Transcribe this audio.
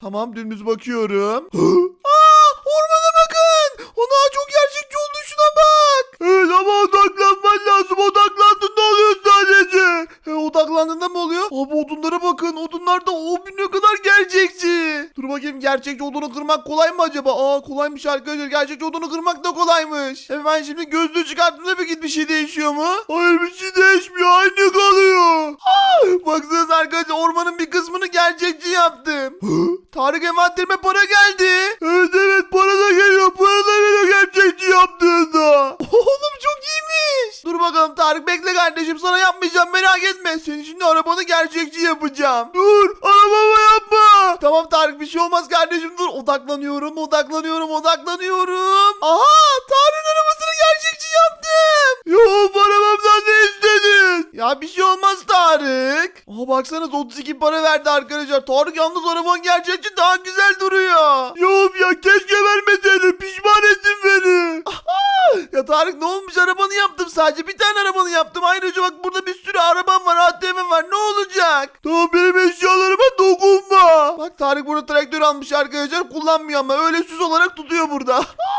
Tamam dümdüz bakıyorum. Aa, ormana bakın. Ona çok gerçekçi oldu şuna bak. Evet ama odaklanman lazım. Odaklandın ne oluyor sadece? He, odaklandığında mı oluyor? Abi odunlara bakın. Odunlar da o ne kadar gerçekçi. Dur bakayım gerçekçi odunu kırmak kolay mı acaba? Aa kolaymış arkadaşlar. Gerçekçi odunu kırmak da kolaymış. Hemen şimdi gözlüğü çıkarttığımda peki bir şey değişiyor mu? Hayır bir şey değişmiyor. Aynı kalıyor. Aa, baksanıza arkadaşlar ormanın bir kısmını gerçekçi yaptım. Tarık envanterime para geldi. Evet evet para da geliyor. Para da geliyor gerçekçi yaptığında. Oğlum çok iyiymiş. Dur bakalım Tarık bekle kardeşim sana yapmayacağım merak etme. Senin şimdi arabanı gerçekçi yapacağım. Dur arabama yapma. Tamam Tarık bir şey olmaz kardeşim dur. Odaklanıyorum odaklanıyorum odaklanıyorum. Aha Tarık'ın Ya bir şey olmaz Tarık. Aha baksanız 32 para verdi arkadaşlar. Tarık yalnız araban gerçekçi daha güzel duruyor. Yok ya keşke vermeseydin pişman ettin beni. ya Tarık ne olmuş arabanı yaptım sadece bir tane arabanı yaptım. Ayrıca bak burada bir sürü arabam var ATV'm var ne olacak? Tamam benim eşyalarıma dokunma. Bak Tarık burada traktör almış arkadaşlar kullanmıyor ama öyle süs olarak tutuyor burada.